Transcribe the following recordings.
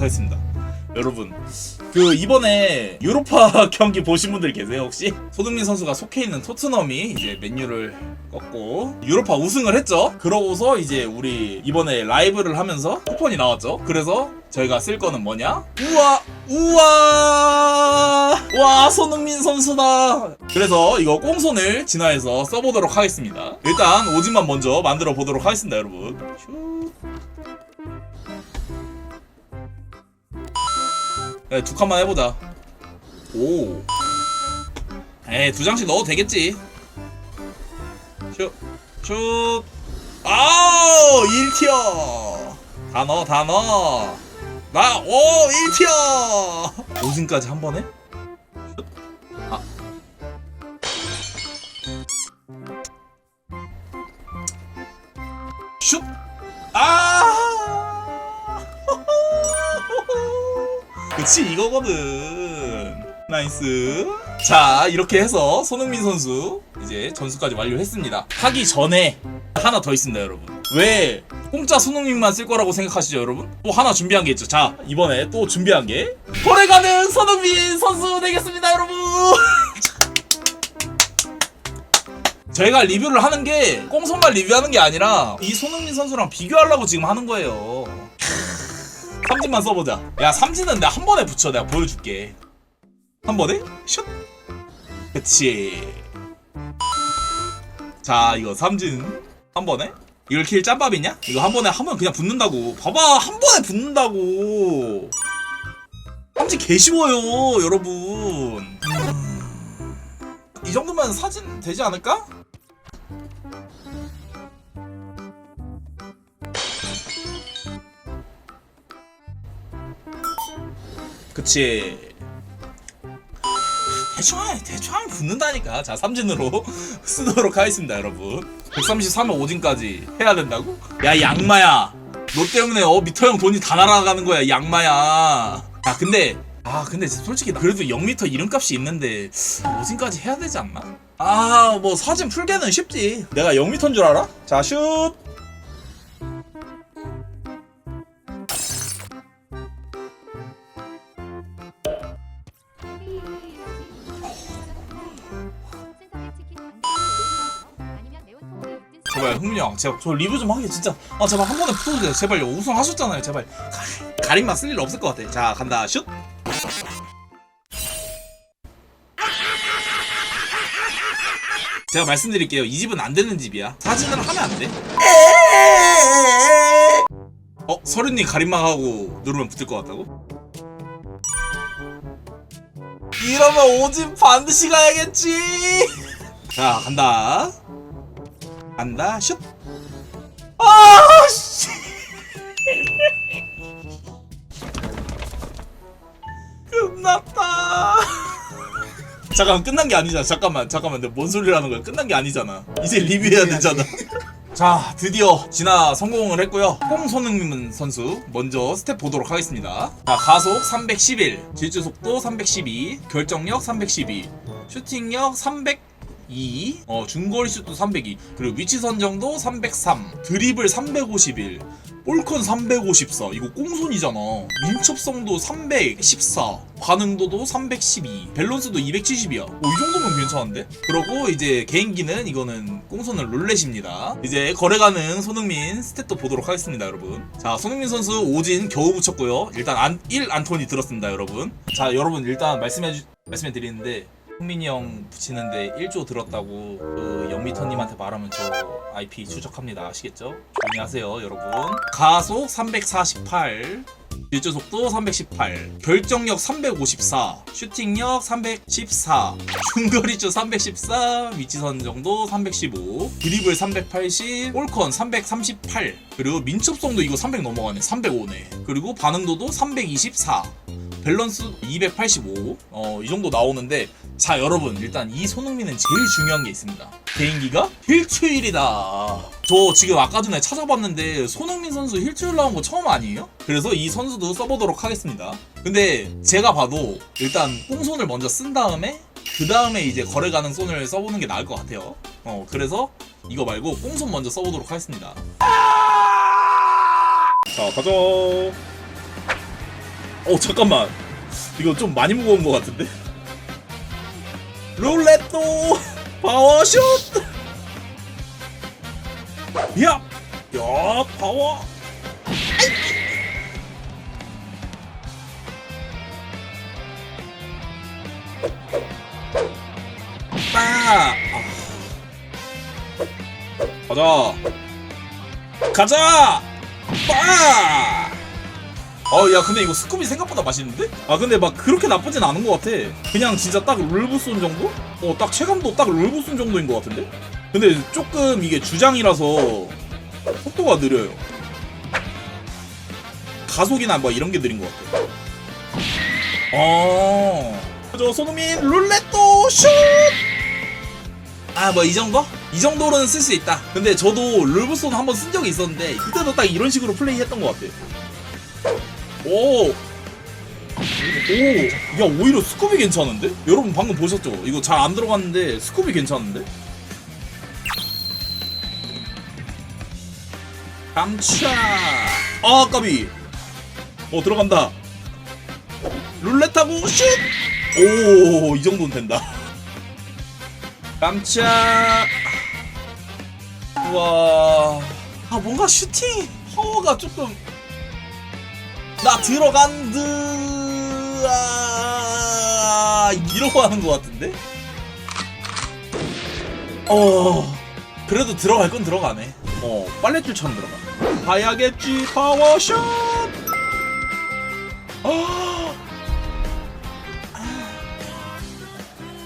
하겠습니다. 여러분 그 이번에 유로파 경기 보신 분들 계세요 혹시? 손흥민 선수가 속해 있는 토트넘이 이제 맨유를 꺾고 유로파 우승을 했죠. 그러고서 이제 우리 이번에 라이브를 하면서 쿠폰이 나왔죠. 그래서 저희가 쓸 거는 뭐냐? 우와 우와 와 손흥민 선수다. 그래서 이거 꽁손을 진화해서 써보도록 하겠습니다. 일단 오진만 먼저 만들어 보도록 하겠습니다, 여러분. 슈. 네, 두 칸만 해보자. 오. 에이, 두 장씩 넣어도 되겠지. 슛, 슛. 아우, 1티어. 다 넣어, 다 넣어. 나, 오, 1티어. 오진까지 한 번에? 그치 이거거든. 나이스. 자 이렇게 해서 손흥민 선수 이제 전수까지 완료했습니다. 하기 전에 하나 더 있습니다 여러분. 왜 공짜 손흥민만 쓸 거라고 생각하시죠 여러분? 또 하나 준비한 게 있죠. 자 이번에 또 준비한 게 거래 가능 손흥민 선수 되겠습니다 여러분. 저희가 리뷰를 하는 게 꽁손만 리뷰하는 게 아니라 이 손흥민 선수랑 비교하려고 지금 하는 거예요 삼진만 써보자. 야 삼진은 내가 한 번에 붙여. 내가 보여줄게. 한 번에 슛. 그치. 자 이거 삼진 한 번에. 이걸 킬 짬밥이냐? 이거 한 번에 하면 그냥 붙는다고. 봐봐 한 번에 붙는다고. 삼진 개 쉬워요 여러분. 음, 이 정도면 사진 되지 않을까? 그치. 대충 대충 붙는다니까. 자 삼진으로 쓰도록 하겠습니다 여러분. 133에 오진까지 해야 된다고? 야 양마야. 너 때문에 어 미터 형 돈이 다 날아가는 거야 이 양마야. 야 근데 아 근데 솔직히 그래도 0미터 이름값이 있는데 오진까지 해야 되지 않나? 아 뭐 사진 풀게는 쉽지. 내가 0미터인 줄 알아? 자슛 제발 흥민이 형 제발 저 리뷰 좀 하게 진짜. 아 제발 한 번에 붙어주세요. 제발요 우승하셨잖아요 제발. 가, 가림막 쓸 일 없을 것 같아. 자 간다. 슛. 제가 말씀드릴게요. 이 집은 안 되는 집이야. 사진을 하면 안돼. 어? 서른님 가림막하고 누르면 붙을 것 같다고? 이러면 오진 반드시 가야겠지! 자 간다 간다 슛. 아 씨. 끝났다. 잠깐만 끝난 게 아니잖아. 잠깐만 잠깐만 내가 뭔 소리를 는 거야? 끝난 게 아니잖아. 이제 리뷰해야 되잖아. 자 드디어 진화 성공을 했고요. 홍손흥민 선수 먼저 스텝 보도록 하겠습니다. 자 가속 311, 질주 속도 312, 결정력 312, 슈팅력 300. 2, 어, 중거리 슛도 302, 그리고 위치 선정도 303, 드리블 351, 볼컨 354, 이거 꽁손이잖아. 민첩성도 314, 반응도도 312, 밸런스도 270이야. 어, 이 정도면 괜찮은데? 그러고 이제 개인기는 이거는 꽁손은 룰렛입니다. 이제 거래 가능 손흥민 스탯도 보도록 하겠습니다, 여러분. 자, 손흥민 선수 오진 겨우 붙였고요. 일단 안, 1 안톤이 들었습니다, 여러분. 자, 여러분 일단 말씀해 주, 말씀해 드리는데 흥민이 형 붙이는데 1조 들었다고 그 영미터님한테 말하면 저 IP 추적합니다. 아시겠죠? 조용히 하세요, 여러분. 가속 348, 질주 속도 318, 결정력 354, 슈팅력 314, 중거리주 314, 위치 선정도 315, 드리블 380, 볼컨 338, 그리고 민첩성도 이거 300 넘어가네. 305네. 그리고 반응도도 324. 밸런스 285. 어, 이 정도 나오는데 자, 여러분 일단 이 손흥민은 제일 중요한 게 있습니다. 개인기가 힐트윌이다. 저 지금 아까 전에 찾아봤는데 손흥민 선수 힐트윌 나온 거 처음 아니에요? 그래서 이 선수도 써보도록 하겠습니다. 근데 제가 봐도 일단 꽁손을 먼저 쓴 다음에 그 다음에 이제 거래 가능 손을 써보는 게 나을 것 같아요. 어, 그래서 이거 말고 꽁손 먼저 써보도록 하겠습니다. 자, 가자. 어 잠깐만 이거 좀 많이 무거운 것 같은데 룰렛도 파워슛 야! 야 파워 빠! 아. 가자 가자 빠! 어, 야, 근데 이거 스쿠비 생각보다 맛있는데? 아, 근데 막 그렇게 나쁘진 않은 것 같아. 그냥 진짜 딱 룰부손 정도? 어, 딱 체감도 딱 룰부손 정도인 것 같은데? 근데 조금 이게 주장이라서 속도가 느려요. 가속이나 뭐 이런 게 느린 것 같아. 어. 저 손흥민 룰렛도 슛! 아, 뭐 이 정도? 이 정도로는 쓸 수 있다. 근데 저도 룰부손 한번 쓴 적이 있었는데 그때도 딱 이런 식으로 플레이했던 것 같아. 오! 오! 야, 오히려 스코비 괜찮은데? 여러분 방금 보셨죠? 이거 잘 안 들어갔는데 스코비 괜찮은데? 깜차! 아, 까비! 어, 들어간다. 룰렛하고 슛! 오, 이 정도는 된다. 깜짝! 우와. 아, 뭔가 슈팅 파워가 조금 나 들어간 듯 아, 이러고 하는 것 같은데? 어 그래도 들어갈 건 들어가네 어 빨래줄처럼 들어가 봐야겠지 파워샷 아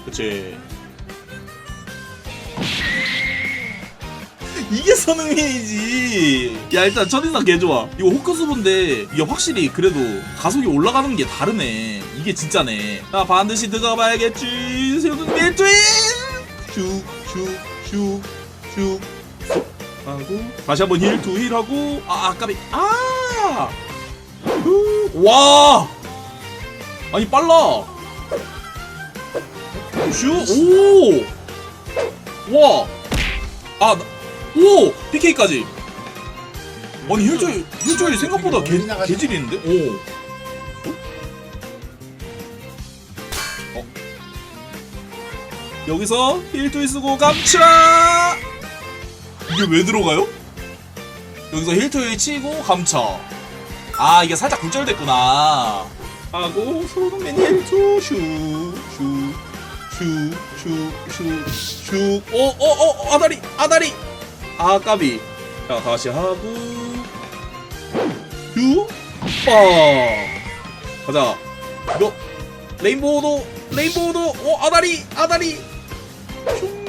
그치 이게 손흥민이지. 야 일단 첫인상 개 좋아. 이거 호크스본데 이게 확실히 그래도 가속이 올라가는 게 다르네. 이게 진짜네. 자 반드시 들어가봐야겠지. 손흥민 트윈. 슉슉슉슉 하고 다시 한번 힐투힐 하고 아 아까비 아. 후, 와. 아니 빨라. 슈 오. 와. 아, 나- 오! PK까지! 아니, 힐조이, 힐조이 생각보다 개, 개질이는데? 오. 어? 어? 여기서 힐조이 쓰고 감차! 이게 왜 들어가요? 여기서 힐토이 치고 감차. 아, 이게 살짝 굴절됐구나. 하고, 손흥민 힐토, 슈, 슈, 슈, 슈, 슈, 슈. 오, 오, 오, 아다리, 아다리! 아 까비 자 다시 하고 휴 빠. 가자 이거 레인보우도 레인보우도 오 아다리 아다리 슝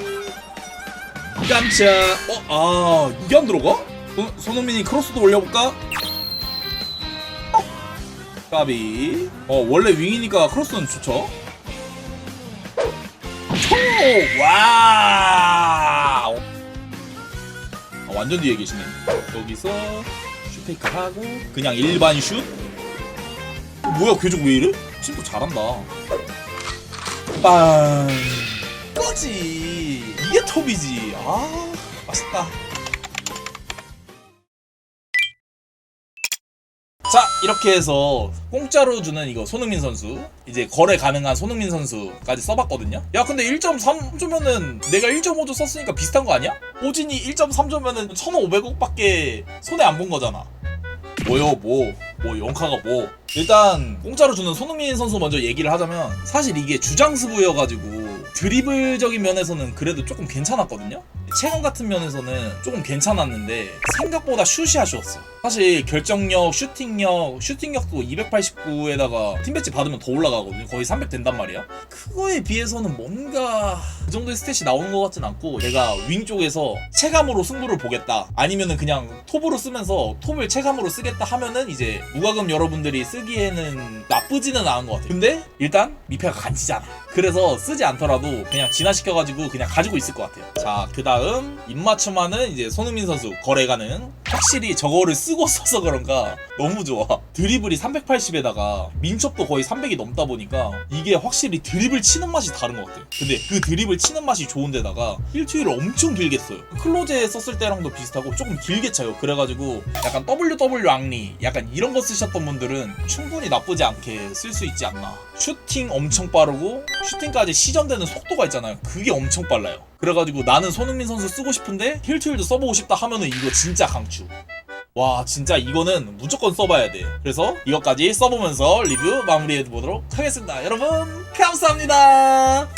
깜짝 어 아 이게 안 들어가? 손, 손흥민이 크로스도 올려볼까? 어. 까비 어 원래 윙이니까 크로스는 좋죠 초와 아, 완전 뒤에 계시네. 여기서 슈페이크 하고 그냥 일반 슛. 어, 뭐야 궤적 왜 이래? 친구 잘한다. 빵. 꺼지. 이게 톱이지. 아 맛있다. 자 이렇게 해서 공짜로 주는 이거 손흥민 선수 이제 거래 가능한 손흥민 선수까지 써봤거든요 야 근데 1.3조면은 내가 1.5조 썼으니까 비슷한 거 아니야? 오진이 1.3조면은 1,500억밖에 손해 안 본 거잖아 뭐요 뭐, 뭐 영카가 뭐 일단 공짜로 주는 손흥민 선수 먼저 얘기를 하자면 사실 이게 주장스부여가지고 드리블적인 면에서는 그래도 조금 괜찮았거든요 체감 같은 면에서는 조금 괜찮았는데 생각보다 슛이 아쉬웠어. 사실 결정력, 슈팅력, 슈팅력도 289에다가 팀배치 받으면 더 올라가거든요. 거의 300 된단 말이야. 그거에 비해서는 뭔가 그 정도의 스탯이 나오는 것 같진 않고 내가 윙 쪽에서 체감으로 승부를 보겠다. 아니면은 그냥 톱으로 쓰면서 톱을 체감으로 쓰겠다 하면은 이제 무과금 여러분들이 쓰기에는 나쁘지는 않은 것 같아요. 근데 일단 미패가 간지잖아. 그래서 쓰지 않더라도 그냥 진화시켜가지고 그냥 가지고 있을 것 같아요. 자 그 다음 입맞춤하는 이제 손흥민 선수 거래 가능. 확실히 저거를 쓰고 써서 그런가 너무 좋아. 드리블이 380에다가 민첩도 거의 300이 넘다 보니까 이게 확실히 드리블 치는 맛이 다른 것 같아. 근데 그 드리블 치는 맛이 좋은데다가 일주일을 엄청 길게 써요. 클로제 썼을 때랑도 비슷하고 조금 길게 차요. 그래가지고 약간 WW 앙리 약간 이런 거 쓰셨던 분들은 충분히 나쁘지 않게 쓸 수 있지 않나. 슈팅 엄청 빠르고 슈팅까지 시전되는 속도가 있잖아요. 그게 엄청 빨라요. 그래가지고 나는 손흥민 선수 쓰고 싶은데 힐트윌도 써보고 싶다 하면은 이거 진짜 강추. 와 진짜 이거는 무조건 써봐야 돼. 그래서 이것까지 써보면서 리뷰 마무리해 보도록 하겠습니다. 여러분 감사합니다.